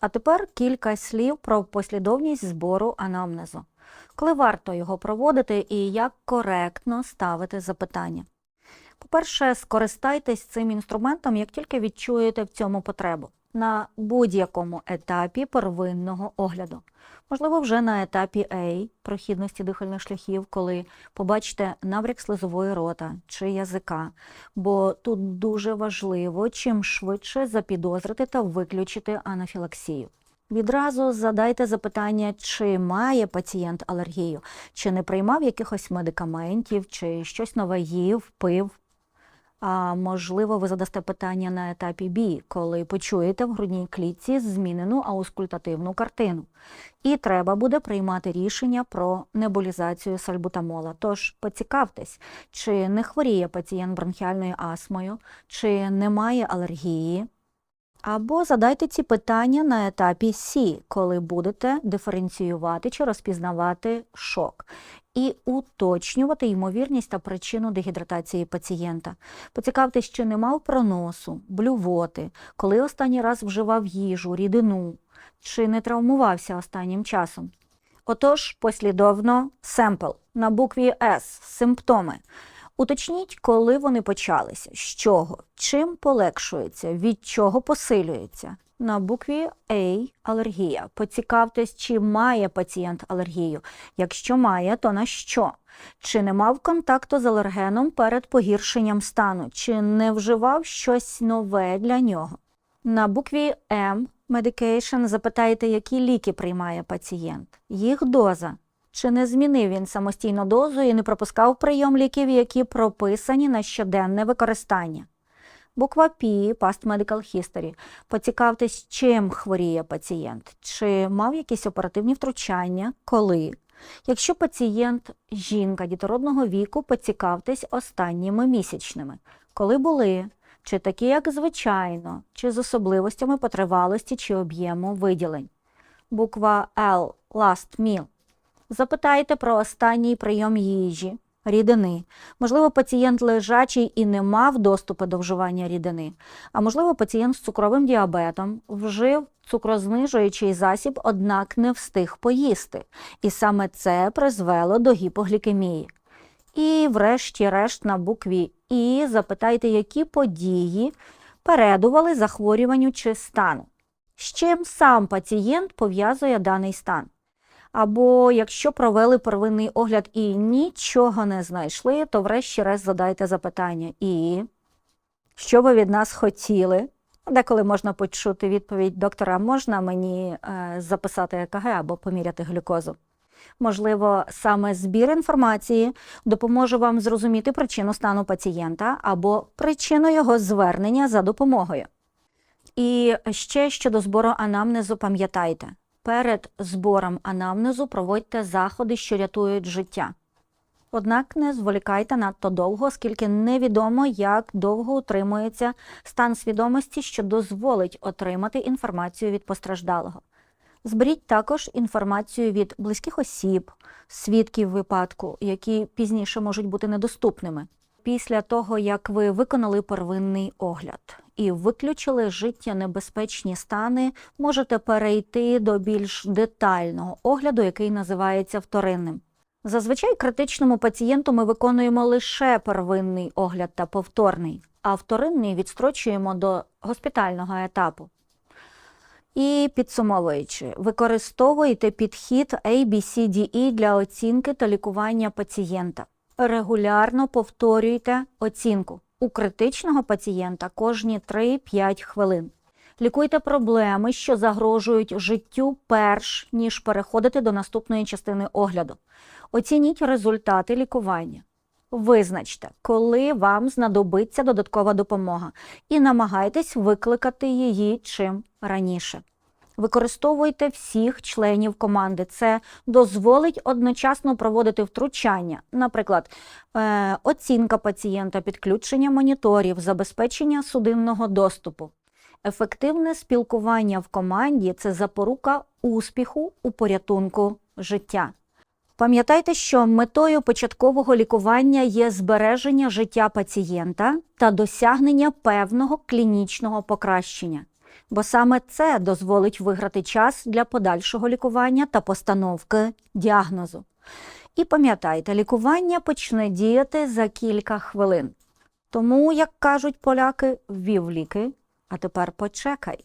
А тепер кілька слів про послідовність збору анамнезу. Коли варто його проводити і як коректно ставити запитання. По-перше, скористайтесь цим інструментом, як тільки відчуєте в цьому потребу на будь-якому етапі первинного огляду. Можливо, вже на етапі A прохідності дихальних шляхів, коли побачите набряк слизової рота чи язика, бо тут дуже важливо чим швидше запідозрити та виключити анафілаксію. Відразу задайте запитання, чи має пацієнт алергію, чи не приймав якихось медикаментів, чи щось нове їв, пив. А можливо, ви задасте питання на етапі бі, коли почуєте в грудній клітці змінену аускультативну картину. І треба буде приймати рішення про небулізацію сальбутамола. Тож поцікавтесь, чи не хворіє пацієнт бронхіальною астмою, чи немає алергії. Або задайте ці питання на етапі C, коли будете диференціювати чи розпізнавати шок і уточнювати ймовірність та причину дегідратації пацієнта. Поцікавтесь, чи не мав проносу, блювоти, коли останній раз вживав їжу, рідину, чи не травмувався останнім часом. Отож, послідовно семпл на букві С симптоми. Уточніть, коли вони почалися, з чого, чим полегшується, від чого посилюється. На букві А алергія. Поцікавтесь, чи має пацієнт алергію. Якщо має, то на що? Чи не мав контакту з алергеном перед погіршенням стану, чи не вживав щось нове для нього. На букві М medication запитайте, які ліки приймає пацієнт, їх доза. Чи не змінив він самостійно дозу і не пропускав прийом ліків, які прописані на щоденне використання? Буква P Past Medical History. Поцікавтесь, чим хворіє пацієнт, чи мав якісь оперативні втручання, коли. Якщо пацієнт жінка дітородного віку, поцікавтесь останніми місячними, коли були, чи такі, як звичайно, чи з особливостями по тривалості чи об'єму виділень. Буква L Last Meal. Запитайте про останній прийом їжі, рідини. Можливо, пацієнт лежачий і не мав доступу до вживання рідини. А можливо, пацієнт з цукровим діабетом вжив цукрознижуючий засіб, однак не встиг поїсти. І саме це призвело до гіпоглікемії. І, врешті-решт, на букві І запитайте, які події передували захворюванню чи стану. З чим сам пацієнт пов'язує даний стан. Або якщо провели первинний огляд і нічого не знайшли, то врешті-решт задайте запитання. І що ви від нас хотіли? Деколи можна почути відповідь доктора, можна мені е, записати ЕКГ або поміряти глюкозу. Можливо, саме збір інформації допоможе вам зрозуміти причину стану пацієнта або причину його звернення за допомогою. І ще щодо збору анамнезу, пам'ятайте, перед збором анамнезу проводьте заходи, що рятують життя. Однак не зволікайте надто довго, оскільки невідомо, як довго утримується стан свідомості, що дозволить отримати інформацію від постраждалого. Зберіть також інформацію від близьких осіб, свідків випадку, які пізніше можуть бути недоступними. Після того, як ви виконали первинний огляд і виключили життєнебезпечні стани, можете перейти до більш детального огляду, який називається вторинним. Зазвичай критичному пацієнту ми виконуємо лише первинний огляд та повторний, а вторинний відстрочуємо до госпітального етапу. І підсумовуючи, використовуйте підхід ABCDE для оцінки та лікування пацієнта. Регулярно повторюйте оцінку у критичного пацієнта кожні 3-5 хвилин. Лікуйте проблеми, що загрожують життю, перш ніж переходити до наступної частини огляду. Оцініть результати лікування. Визначте, коли вам знадобиться додаткова допомога, і намагайтесь викликати її чим раніше. Використовуйте всіх членів команди. Це дозволить одночасно проводити втручання, наприклад, е, оцінка пацієнта, підключення моніторів, забезпечення судинного доступу. Ефективне спілкування в команді це запорука успіху у порятунку життя. Пам'ятайте, що метою початкового лікування є збереження життя пацієнта та досягнення певного клінічного покращення. Бо саме це дозволить виграти час для подальшого лікування та постановки діагнозу. І пам'ятайте, лікування почне діяти за кілька хвилин. Тому, як кажуть поляки, ввів ліки, а тепер почекай.